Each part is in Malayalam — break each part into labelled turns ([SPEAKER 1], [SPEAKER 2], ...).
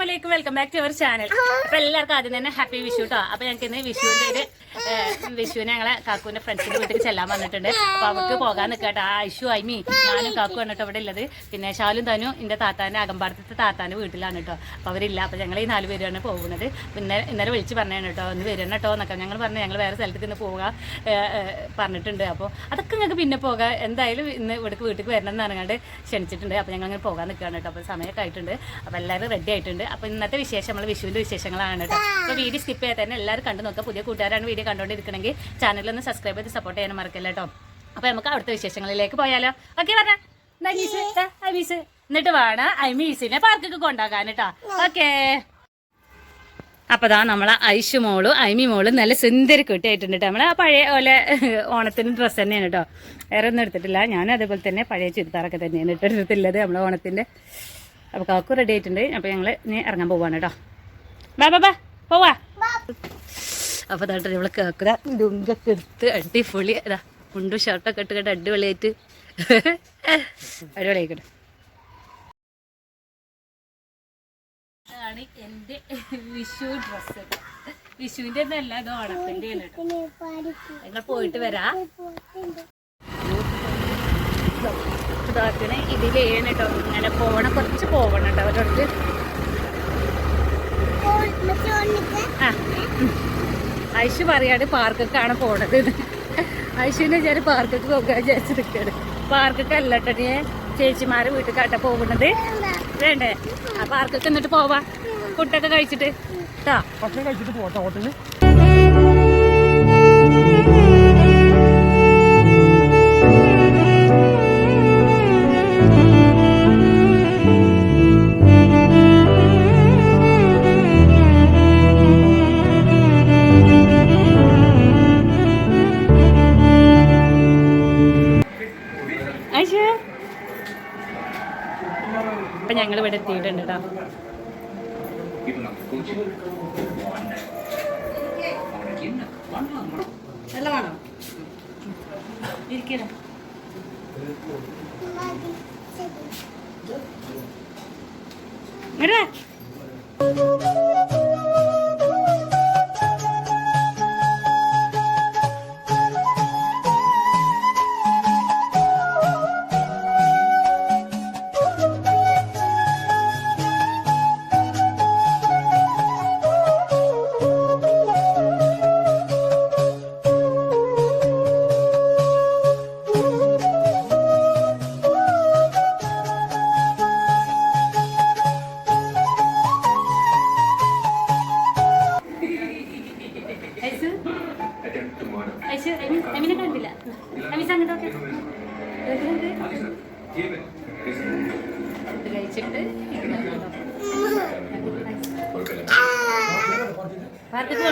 [SPEAKER 1] Friends welcome back to our channel അപ്പൊ എല്ലാവർക്കും ആദ്യം തന്നെ ഹാപ്പി വിഷു കേട്ടോ അപ്പൊ ഞങ്ങൾക്ക് ഇന്ന് വിഷുവിന്റെ ഒരു വിഷുവിനെ ഞങ്ങളെ കാക്കുവിന്റെ ഫ്രണ്ട്സിന്റെ വീട്ടിൽ ചെല്ലാൻ വന്നിട്ടുണ്ട്. അപ്പൊ അവർക്ക് പോകാൻ നിൽക്കട്ടെ. ആ ഇഷു ഐമി ഞാനും കാക്കു വന്നിട്ട് ഇവിടെ ഉള്ളത്. പിന്നെ ഷാലും തനു എന്റെ താത്താന്റെ അകമ്പാടത്തെ താത്താന്റെ വീട്ടിലാണ് കേട്ടോ അപ്പൊ അവരില്ല. അപ്പൊ ഞങ്ങൾ ഈ നാല് പേരാണ് പോകുന്നത്. പിന്നെ ഇന്നലെ വിളിച്ച് പറഞ്ഞാണ് കേട്ടോ ഒന്ന് വരണം കേട്ടോ എന്നൊക്കെ ഞങ്ങൾ പറഞ്ഞു. ഞങ്ങൾ വേറെ സ്ഥലത്ത് നിന്ന് പോകാം ഏഹ്, ഏഹ്, പറഞ്ഞിട്ടുണ്ട്. അപ്പോൾ അതൊക്കെ ഞങ്ങൾക്ക് പിന്നെ പോകാം. എന്തായാലും ഇന്ന് ഇവിടേക്ക് വീട്ടിൽ വരണം എന്ന് പറഞ്ഞാണ്ട് ക്ഷണിച്ചിട്ടുണ്ട്. അപ്പൊ ഞങ്ങൾ അങ്ങനെ പോകാൻ നിൽക്കുകയാണ് കേട്ടോ അപ്പൊ സമയമൊക്കെ ആയിട്ടുണ്ട്. അപ്പൊ എല്ലാവരും റെഡി ആയിട്ടുണ്ട്. അപ്പോൾ ഇന്നത്തെ വിശേഷം നമ്മൾ വിഷുവിന്റെ വിശേഷങ്ങളാണ് കേട്ടോ അപ്പോൾ വീഡിയോ സ്കിപ്പ് ചെയ്യാൻ തന്നെ എല്ലാവരും കണ്ടു നോക്കുക. പുതിയ കൂട്ടുകാരാണ് വീഡിയോ കണ്ടുകൊണ്ടിരിക്കണമെങ്കിൽ ചാനലൊന്ന് സബ്സ്ക്രൈബ് ചെയ്ത് സപ്പോർട്ട് ചെയ്യാൻ മറക്കല്ല കേട്ടോ അപ്പോൾ നമുക്ക് അടുത്ത വിശേഷങ്ങളിലേക്ക് പോയാലോ. ഓക്കെ പറഞ്ഞ. ഐമീസ് എന്നിട്ട് വേണം ഐമീസിനെ പാർക്കൊക്കെ കൊണ്ടാക്കാൻ കേട്ടോ ഓക്കേ അപ്പോൾ ദാ നമ്മളെ ഐഷു മോളും ഐമി മോളും നല്ല സുന്ദരി കുട്ടിയായിട്ടുണ്ട് കേട്ടോ നമ്മളെ ആ പഴയ പോലെ ഓണത്തിന് ഡ്രസ്സ് തന്നെയാണ് കേട്ടോ വേറെ ഒന്നും എടുത്തിട്ടില്ല. ഞാനും അതേപോലെ തന്നെ പഴയ ചുരിദാറൊക്കെ തന്നെയാണ് കേട്ടോ എടുത്തിട്ടുള്ളത് നമ്മളെ ഓണത്തിന്റെ അപ്പൊ കാക്കു റെഡി ആയിട്ടുണ്ട്. അപ്പൊ ഞങ്ങൾ ഇനി ഇറങ്ങാൻ പോവാണ് കേട്ടോ ബാ ബാ ബാ പോവാ. അപ്പൊ ദാട്ടെ നമ്മളെ കാക്കുര ലുങ്കൊക്കെ എടുത്ത് അടിപൊളി അതാ മുണ്ടും ഷർട്ടൊക്കെ ഇട്ട് കേട്ടോ അടിപൊളിയായിട്ട് അടിപൊളിയായിക്കട്ടെ. ഇതാണ് എന്റെ വിഷു ഡ്രസ്സ് വിഷുവിന്റെ ഒന്നല്ല ഇത് ഓണത്തിന്റെ പോയിട്ട് വരാ. ഇതാക്കണേ. ഇതിലേണ് കേട്ടോ ഇങ്ങനെ പോകണം കുറച്ച് പോകണം കേട്ടോ അവരോടത്ത്. ആ ഐഷു പറയാണ് പാർക്കൊക്കെയാണ് പോണത്. ഐശുവിനെ ഞാൻ പാർക്കൊക്കെ പോകാൻ വിചാരിച്ചു നിൽക്കുകയാണ് പാർക്കൊക്കെ അല്ല കേട്ടോ ഞാൻ ചേച്ചിമാരെ വീട്ടിൽ കാട്ട പോകുന്നത്. വേണ്ടേ? ആ പാർക്കൊക്കെ എന്നിട്ട് പോവാ. ഫുഡൊക്കെ കഴിച്ചിട്ട്. കേട്ടോ
[SPEAKER 2] ഭക്ഷണം കഴിച്ചിട്ട് പോട്ടെ ഹോട്ടലിൽ
[SPEAKER 1] അപ്പൊ ഞങ്ങൾ ഇവിടെ എത്തിയിട്ടുണ്ട് കേട്ടോ ഇരിക്കണം. ഇങ്ങട് ഐസു എമി- എമിനെ കണ്ടില്ല. എമിസ് അങ്ങോട്ടൊക്കെ കഴിച്ചിട്ട് പാർട്ടിക്ക്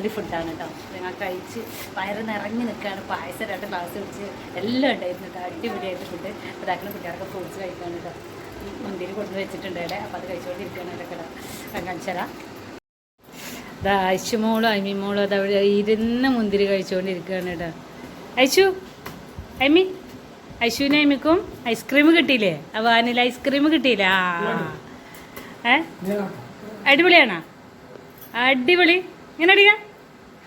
[SPEAKER 1] അടിപൊളി ഫുഡാണ് കേട്ടോ ഞങ്ങൾ കഴിച്ച് വയറ് നിറഞ്ഞ് നിൽക്കുകയാണ്. പായസം രണ്ട് ഗ്ലാസ് കുടിച്ച് എല്ലാം ഉണ്ടായിരുന്നു കേട്ടോ അടിപൊളിയായിട്ട് ഫുഡ് ഇതാക്കുന്ന കുട്ടികൾക്ക് ഫ്രൂട്ട്സ് കഴിക്കാണ് കേട്ടോ ഈ മുന്തിരി കൊണ്ട് വെച്ചിട്ടുണ്ട് ഇവിടെ. അപ്പോൾ അത് കഴിച്ചുകൊണ്ടിരിക്കുകയാണ് ഇവിടെ കേട്ടോ അയച്ചു ഇതാ അമ്മി മോളോ അത് അവിടെ ഇരുന്ന് മുന്തിരി കഴിച്ചുകൊണ്ടിരിക്കുകയാണ് കേട്ടോ അയച്ചു അമ്മി അശുവിനെ അമ്മിക്കും ഐസ്ക്രീം കിട്ടിയില്ലേ? ആ വാനില ഐസ്ക്രീം കിട്ടിയില്ലേ? ആ. ഏ? അടിപൊളിയാണോ? അടിപൊളി. ഇങ്ങനെ അടിക്കാം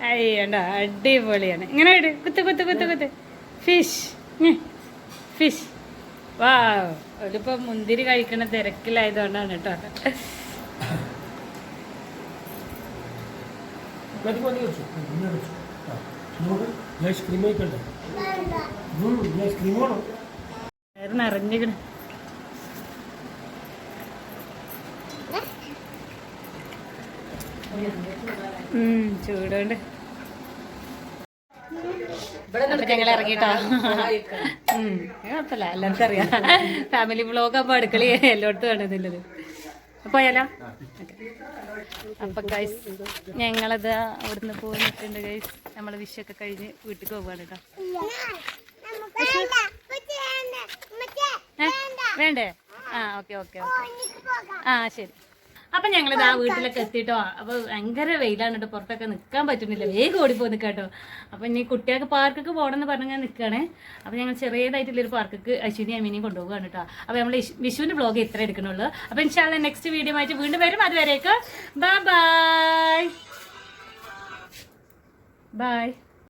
[SPEAKER 1] അയ്യണ്ട അടിപൊളിയാണ്. ഇങ്ങനെ ഇട്. കുത്ത് കുത്ത് കുത്ത് കുത്ത്. ഫിഷ് ഫിഷ് വാ ഒരിപ്പോൾ മുന്തിരി കഴിക്കണ തിരക്കിലായതുകൊണ്ടാണ് കേട്ടോ നിറഞ്ഞിക്കണേ ചൂടുണ്ട്. ഞങ്ങൾ ഇറങ്ങിട്ടോ? ഉം, കുഴപ്പമില്ല. എല്ലാവർക്കും അറിയാം. ഫാമിലി ബ്ലോഗ് അപ്പൊ അടുക്കള എല്ലായിടത്തും കാണുന്നില്ലത് പോയാലോ? അപ്പൊ ഗൈസ് ഞങ്ങളത് അവിടുന്ന് പോന്നിട്ടുണ്ട് ഗൈസ് നമ്മൾ വിഷയൊക്കെ കഴിഞ്ഞ് വീട്ടിൽ പോവാണ് കേട്ടോ? വേണ്ടേ? ആ ഓക്കെ ഓക്കെ ഓക്കെ. ആ ശരി. അപ്പൊ ഞങ്ങളിത് ആ വീട്ടിലൊക്കെ എത്തിട്ടോ. അപ്പൊ ഭയങ്കര വെയിലാണ് കേട്ടോ പുറത്തൊക്കെ നിൽക്കാൻ പറ്റുന്നില്ല. വേഗം ഓടിപ്പോ നിൽക്കാട്ടോ അപ്പൊ ഇനി കുട്ടികൾക്ക് പാർക്കൊക്കെ പോകണം എന്ന് പറഞ്ഞ് ഞാൻ നിൽക്കുകയാണ് അപ്പൊ ഞങ്ങൾ ചെറിയതായിട്ടുള്ളൊരു പാർക്കൊക്കെ അശ്വിനി അമ്മിനെയും കൊണ്ടുപോകുകയാണ് കേട്ടോ അപ്പൊ നമ്മൾ വിഷുവിന്റെ ബ്ലോഗ് ഇത്ര എടുക്കണുള്ളൂ. അപ്പൊ ഇൻഷാല്ല നെക്സ്റ്റ് വീഡിയോ ആയിട്ട് വീണ്ടും വരും. അതുവരേക്ക് ബൈ ബൈ ബൈ